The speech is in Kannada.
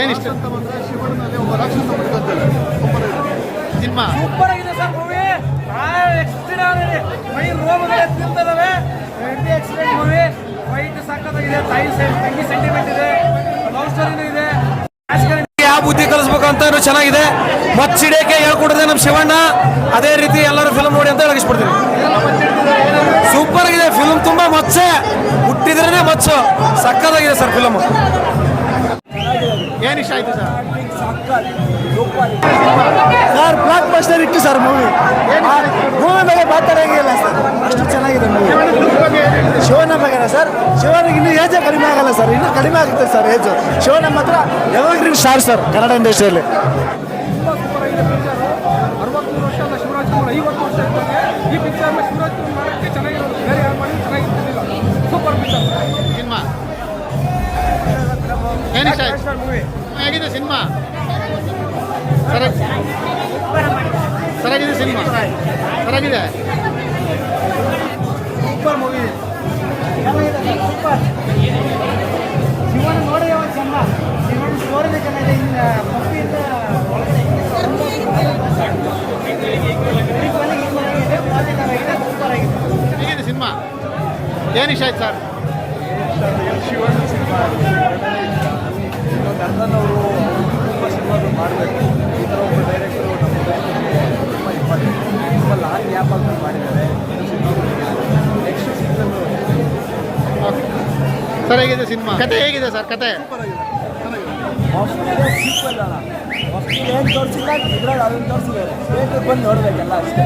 ಏನಿಷ್ಟ ಸಿನಿಮಾ? ಸೂಪರ್ ಆಗಿದೆ ಸರ್ ಮೂವಿ. ಮೈ ತಿಂತದವೆ ಮೂವಿ. ಫೈಟ್ ಸಕ್ಕತ್ತಾಗಿದೆ ತಾಯಿ ಸೆ- ತಂಗಿ ಸೆಂಟಿಮೆಂಟ್ ಇದೆ ಲವ್ ಸ್ಟೋರಿನೂ ಇದೆ. ಯಾವ ಬುದ್ಧಿ ಕಲಿಸ್ಬೇಕು ಅಂತ ಚೆನ್ನಾಗಿದೆ. ಮಚ್ಚಿಡಿಯಕ್ಕೆ ಹೇಳ್ಕೊಡದೆ ನಮ್ಮ ಶಿವಣ್ಣ. ಅದೇ ರೀತಿ ಎಲ್ಲರೂ ಫಿಲ್ಮ್ ನೋಡಿ ಅಂತ ಹೇಳಿಸ್ಬಿಡ್ತೀನಿ ಸೂಪರ್ ಆಗಿದೆ ಫಿಲ್ಮ್ ತುಂಬಾ ಮಚ್ಚೆ. ಹುಟ್ಟಿದ್ರೇನೆ ಮಚ್ಚು. ಸಕ್ಕದಾಗಿದೆ ಸರ್ ಫಿಲ್ಮ್ ಆಯ್ತು ಸರ್. ಸರ್ ಬ್ಲಾಕ್ ಬಸ್ಟರ್ ಇತ್ತು ಸರ್ ಮೂವಿ ಮೂವಿ ಬಗ್ಗೆ ಮಾತಾಡಂಗಿಲ್ಲ ಸರ್. ಅಷ್ಟು ಚೆನ್ನಾಗಿದೆ ಮೂವಿ ಶಿವನ ಬಗ್ಗೆ ಸರ್. ಶಿವನಿಗೆ ಇನ್ನೂ ಏಜೆ ಕಡಿಮೆ ಆಗಲ್ಲ ಸರ್. ಇನ್ನೂ ಕಡಿಮೆ ಆಗುತ್ತೆ ಸರ್ ಏಜು ಶಿವನ ಮಾತ್ರ ಯಾವಾಗ್ಲೂ ಸ್ಟಾರ್ ಸರ್ ಕನ್ನಡ ಇಂಡಸ್ಟ್ರಿಯಲ್ಲಿ ಸೂಪರ್ ಮೂವಿ ಹೇಗಿದೆ ಸಿನಿಮಾ? ಸರ ಸರಾಗಿದೆ ಸಿನಿಮಾ? ಸರಾಗಿದೆ ಸೂಪರ್ ಮೂವಿ. ಶಿವನ ಒಂದು ಚೆಂದ ಶಿವನ ಚೆನ್ನಾಗಿದೆ. ಪಪ್ಪಿಯಿಂದ ಸೂಪರ್ ಆಗಿದೆ ಸಿನಿಮಾ? ಏನಿಷ್ಟ ಆಯ್ತು ಸರ್? ಸರ್ ಹೇಗಿದೆ ಸಿನಿಮಾ. ಕತೆ ಹೇಗಿದೆ ಸರ್, ಕತೆ? ಏನು ತೋರಿಸಿಲ್ಲ, ಇದ್ರಲ್ಲಿ ಅದನ್ನು ತೋರಿಸಿದ್ದಾರೆ. ಬಂದು ನೋಡಬೇಕಲ್ಲ ಅಷ್ಟೇ.